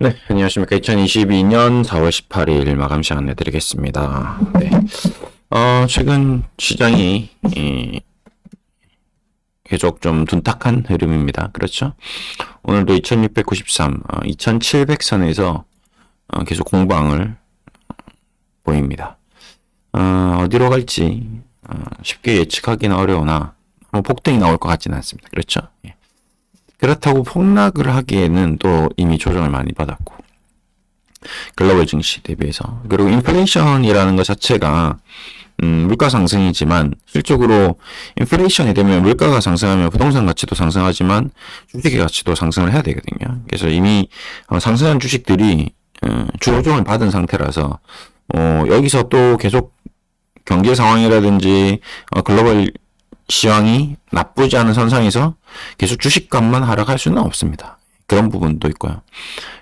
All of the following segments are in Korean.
네, 안녕하십니까. 2022년 4월 18일 마감 시간 내드리겠습니다. 네. 어, 최근 시장이, 이, 계속 좀 둔탁한 흐름입니다. 그렇죠? 오늘도 2693, 어, 2700선에서 어, 계속 공방을 보입니다. 어, 어디로 갈지 어, 쉽게 예측하기는 어려우나 뭐 폭등이 나올 것 같지는 않습니다. 그렇죠? 예. 그렇다고 폭락을 하기에는 또 이미 조정을 많이 받았고 글로벌 증시 대비해서 그리고 인플레이션이라는 것 자체가 음, 물가 상승이지만 실적으로 인플레이션이 되면 물가가 상승하면 부동산 가치도 상승하지만 주식의 가치도 상승을 해야 되거든요. 그래서 이미 어, 상승한 주식들이 어, 주조정을 받은 상태라서 어, 여기서 또 계속 경제 상황이라든지 어, 글로벌 시황이 나쁘지 않은 선상에서 계속 주식값만 하락할 수는 없습니다. 그런 부분도 있고요.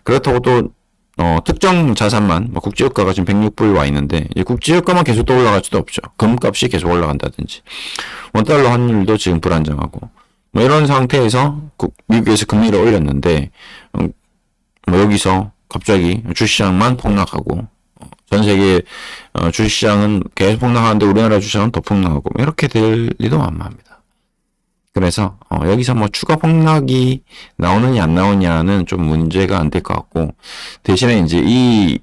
그렇다고 또 어, 특정 자산만 뭐 국제유가가 지금 106불 와 있는데 이 국제유가만 계속 또 올라갈 수도 없죠. 금값이 계속 올라간다든지 원달러 환율도 지금 불안정하고 뭐 이런 상태에서 국- 미국에서 금리를 올렸는데 음, 뭐 여기서 갑자기 주시장만 폭락하고 어, 전 세계 어, 주시장은 계속 폭락하는데 우리나라 주시장은 더 폭락하고 뭐 이렇게 될 리도 만무합니다. 그래서 어, 여기서 뭐 추가 폭락이 나오느냐 안 나오냐는 좀 문제가 안 될 것 같고 대신에 이제 이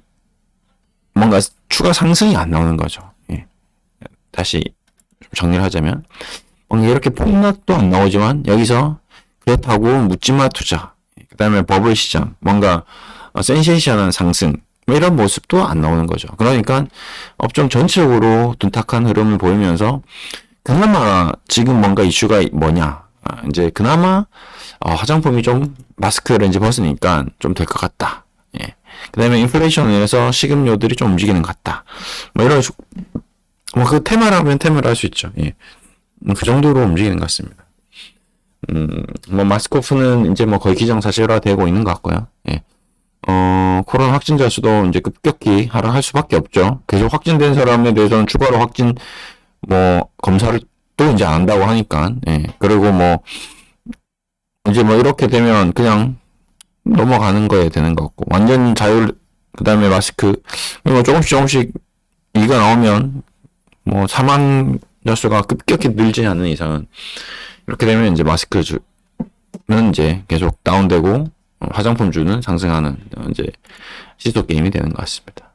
뭔가 추가 상승이 안 나오는 거죠. 예. 다시 좀 정리를 하자면 이렇게 폭락도 안 나오지만 여기서 그렇다고 묻지마 투자 그 다음에 버블 시장 뭔가 어, 센세이션한 상승 뭐 이런 모습도 안 나오는 거죠. 그러니까 업종 전체적으로 둔탁한 흐름을 보이면서 그나마 지금 뭔가 이슈가 뭐냐 아, 이제 그나마 어, 화장품이 좀 마스크를 이제 벗으니까 좀 될 것 같다. 예. 그 다음에 인플레이션에서 식음료들이 좀 움직이는 것 같다. 뭐 이런 뭐 그 테마라면 테마를 할 수 있죠. 예. 음, 그 정도로 움직이는 것 같습니다. 음, 뭐 마스코프는 이제 뭐 거의 기정사실화 되고 있는 것 같고요. 예. 어, 코로나 확진자 수도 이제 급격히 하락할 수밖에 없죠. 계속 확진된 사람에 대해서는 추가로 확진 뭐 검사를 또 이제 안 한다고 하니까 예. 그리고 뭐 이제 뭐 이렇게 되면 그냥 넘어가는 거에 되는 것 같고 완전 자율 그다음에 마스크 뭐 조금씩 조금씩 이가 나오면 뭐 사망자 수가 급격히 늘지 않는 이상은 이렇게 되면 이제 마스크 주는 이제 계속 다운되고 어, 화장품 주는 상승하는 어, 이제 시소 게임이 되는 것 같습니다.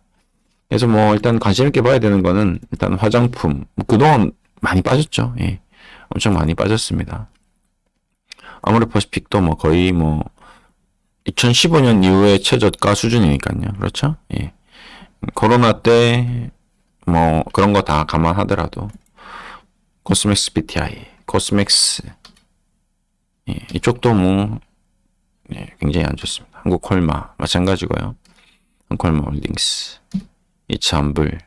그래서 뭐 일단 관심 있게 봐야 되는 거는 일단 화장품 뭐 그동안 많이 빠졌죠. 예. 엄청 많이 빠졌습니다. 아모레퍼시픽도 뭐 거의 뭐 2015년 이후의 최저가 수준이니까요. 그렇죠? 예. 코로나 때 뭐 그런 거 다 감안하더라도 코스맥스 BTI, 코스맥스 예, 이쪽도 뭐 예, 굉장히 안 좋습니다. 한국 콜마 마찬가지고요. 한콜마 홀딩스, 이차한불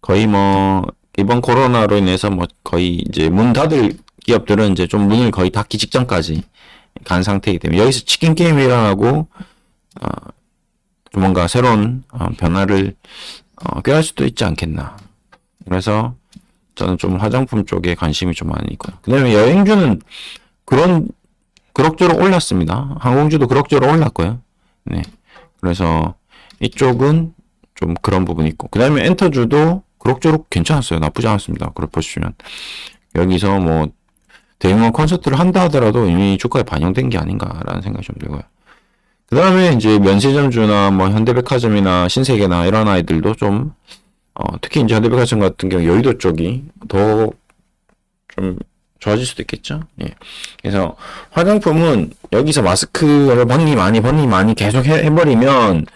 거의 뭐 이번 코로나로 인해서 뭐 거의 이제 문 닫을 기업들은 이제 좀 문을 거의 닫기 직전까지 간 상태이기 때문에 여기서 치킨 게임이 일어나고 어, 좀 뭔가 새로운 어, 변화를 어, 꾀할 수도 있지 않겠나. 그래서 저는 좀 화장품 쪽에 관심이 좀 많이 있고요. 그다음에 여행주는 그런 그럭저럭 올랐습니다. 항공주도 그럭저럭 올랐고요. 네. 그래서 이쪽은 좀 그런 부분이 있고 그 다음에 엔터주도 그럭저럭 괜찮았어요. 나쁘지 않았습니다. 그걸 보시면 여기서 뭐 대규모 콘서트를 한다 하더라도 이미 주가에 반영된 게 아닌가라는 생각이 좀 들고요. 그 다음에 이제 면세점주나 뭐 현대백화점이나 신세계나 이런 아이들도 좀, 어, 특히 이제 현대백화점 같은 경우 여의도 쪽이 더 좀 좋아질 수도 있겠죠. 예. 그래서 화장품은 여기서 마스크를 번니 많이 번니 많이 계속 해, 해버리면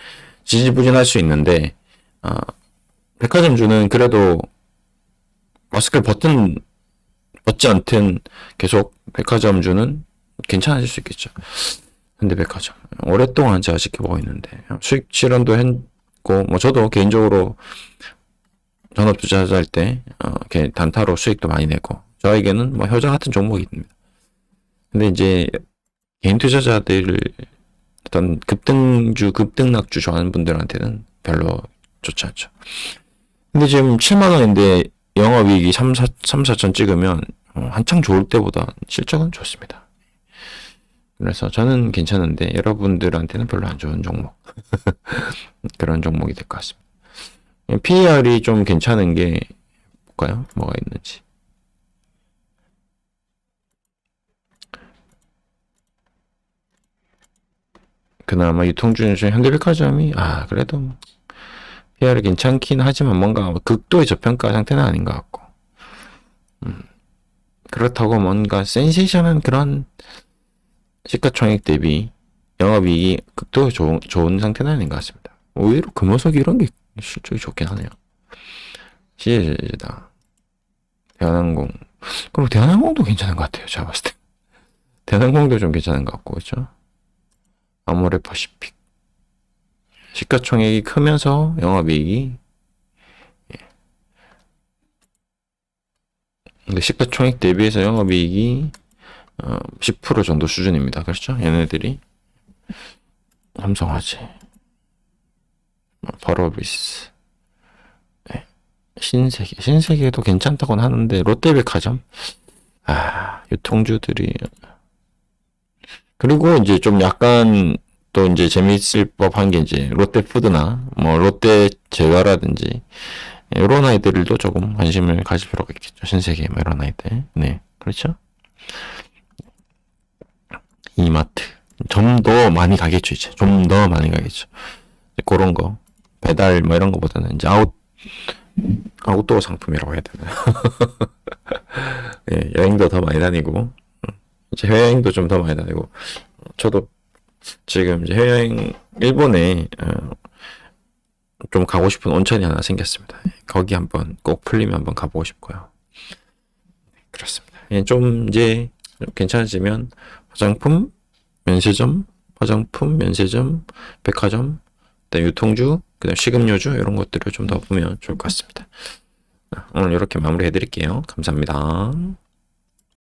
지지부진할 수 있는데, 어, 백화점 주는 그래도 마스크를 벗든 벗지 않든 계속 백화점 주는 괜찮아질 수 있겠죠. 현대백화점 오랫동안 제가 지켜보고 있는데 수익 실현도 했고 뭐 저도 개인적으로 전업 투자자 할때 어, 단타로 수익도 많이 내고 저에게는 뭐 효자 같은 종목입니다. 근데 이제 개인 투자자들 어떤 급등주 급등락주 좋아하는 분들한테는 별로 좋지 않죠. 근데 지금 7만 원인데 영업이익이 3, 4, 3, 4천 찍으면 어, 한창 좋을 때보다 실적은 좋습니다. 그래서 저는 괜찮은데 여러분들한테는 별로 안 좋은 종목. 그런 종목이 될 것 같습니다. PER이 좀 괜찮은 게 볼까요? 뭐가 있는지. 그나마 유통주는 중에 현대백화점이 아 그래도 뭐 PER이 괜찮긴 하지만 뭔가 극도의 저평가 상태는 아닌 것 같고 음, 그렇다고 뭔가 센세이션한 그런 시가총액 대비 영업이익이 극도의 좋은, 좋은 상태는 아닌 것 같습니다. 오히려 금호석 이런 게 실적이 좋긴 하네요. CJ다. 대한항공. 그럼 대한항공도 괜찮은 것 같아요. 제가 봤을 때. 대한항공도 좀 괜찮은 것 같고, 그죠? 아모레 퍼시픽. 시가총액이 크면서 영업이익이 예. 시가총액 대비해서 영업이익이 어, 10% 정도 수준입니다. 그렇죠? 얘네들이 삼성화재, 버러비스, 네. 신세계, 신세계도 괜찮다고는 하는데 롯데백화점, 아 유통주들이 그리고 이제 좀 약간 또 이제 재미있을 법한 게 이제 롯데푸드나 뭐 롯데 제과라든지 이런 아이들도 조금 관심을 가질 필요가 있겠죠. 신세계 뭐 이런 아이들, 네. 그렇죠? 이마트. 좀 더 많이 가겠죠 이제. 좀 더 많이 가겠죠. 그런 거. 배달 뭐 이런 거보다는 이제 아웃 아웃도어 상품이라고 해야 되나 예, 여행도 더 많이 다니고. 음, 이제 해외여행도 좀 더 많이 다니고 저도 지금 이제 해외여행 일본에 어, 좀 가고 싶은 온천이 하나 생겼습니다 거기 한번 꼭 풀리면 한번 가보고 싶고요 그렇습니다 예, 좀 이제 괜찮아지면 화장품, 면세점, 화장품, 면세점, 백화점, 그다음 유통주, 그다음 식음료주 이런 것들을 좀 더 보면 좋을 것 같습니다. 오늘 이렇게 마무리해 드릴게요. 감사합니다.